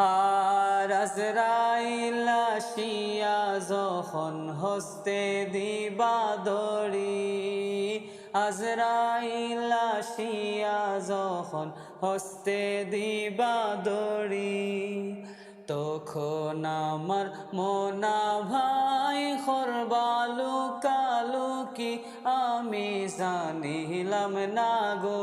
আর আজরাইল যখন হস্তে দিবা দড়ি, আজরাইল যখন হস্তে দিবা দড়ি, তখন আমার মোনা ভাই খরবালু কালুকি আমি জানিলাম না গো।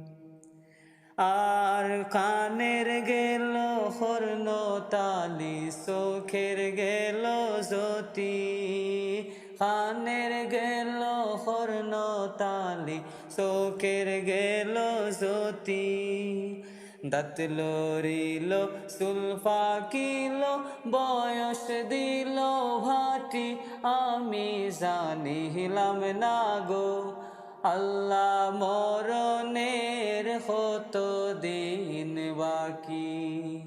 আর কানের গেল হর্ণ তালি, চোখের গেল জ্যোতি। কানের গেল হর্ণ তালি, চোখের গেল জ্যোতি। দাঁত লড়িল সুলফা কিল বয়স দিল ভাটি। আমি জানিলাম না গো, আল্লাহ দিন বাকি।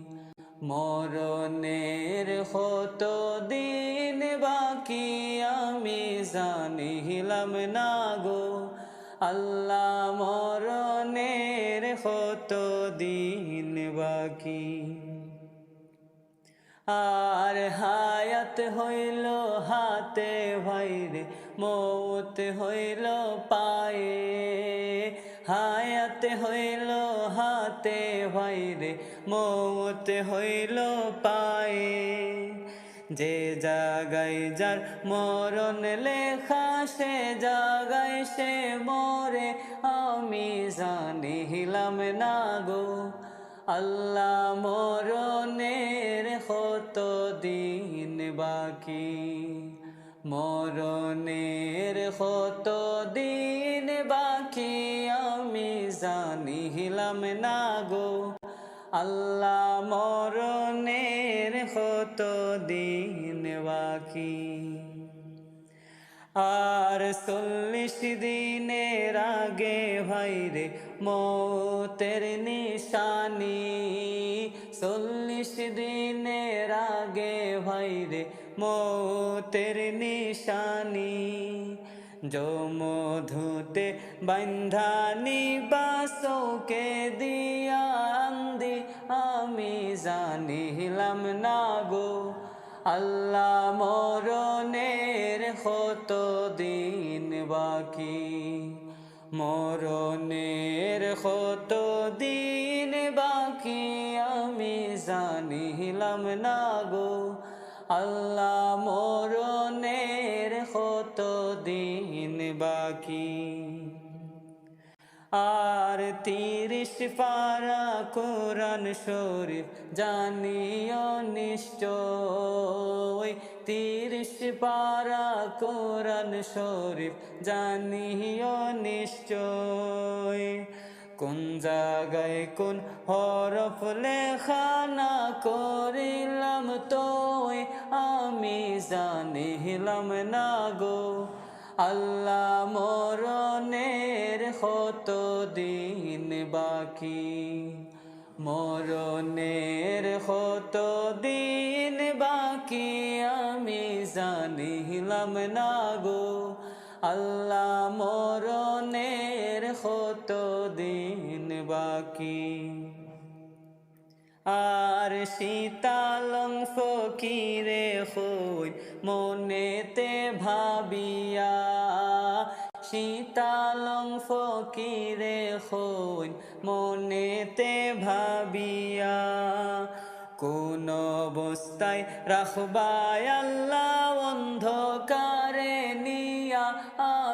মরণের কত দিন বাকি, আমি জানিলাম না গো। আল্লাহ মরণের কত দিন বাকি। আর হায়াত হইল হাতে ভাইরে, মৌত হইল পায়ে। হায়াত হইল হাতে ভাইরে মৌত হইল পায়ে। যে জাগায় যার মরণ লেখা, সে জাগায় সে মরে। আমি জানিলাম না গো, আল্লাহ মরণের কত দিন বাকি? মরণের কত জানিলাম না গো। আল্লাহ মরণের হত দিন বাকি। আর চল্লিশ দিনের আগে ভাইরে মতের নিশানি। চল্লিশ দিনের আগে ভাইরে মতের নিশানি। যমধুতে বন্ধানি বাসকে দিয়া আন্দি আমি জানিলাম না গো আল্লাহ মরণের কত দিন বাকি মরণের কত দিন বাকি আমি জানিলাম না গো আল্লাহ মরণের কত দিন বাকি? আর তিরিশ পারা কোরআন শরীফ জানিও নিশ্চয়। তিরিশ পারা কোরআন শরীফ জানিও নিশ্চয়। কোন জায়গায় কোন হরফ লেখা না করিলাম তোয়? আমি জানিলাম না গো। আল্লাহ মরণের কত দিন বাকি? মরণের কত দিন বাকি? আমি জানিলাম না গো। আল্লাহ মরণের কত দিন বাকি? আর শীতালং ফকিরে হই মনেতে ভাবিয়া। শীতালং ফকিরে হই মনেতে ভাবিয়া। কোন অবস্থায় রাখবায় আল্লাহ অন্ধকারে।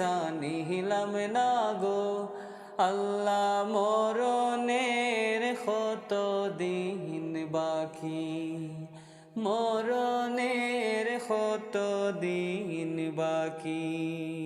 আমি হিলাম না গো। আল্লাহ মরণের কত দিন বাকি? মরণের কত দিন বাকি?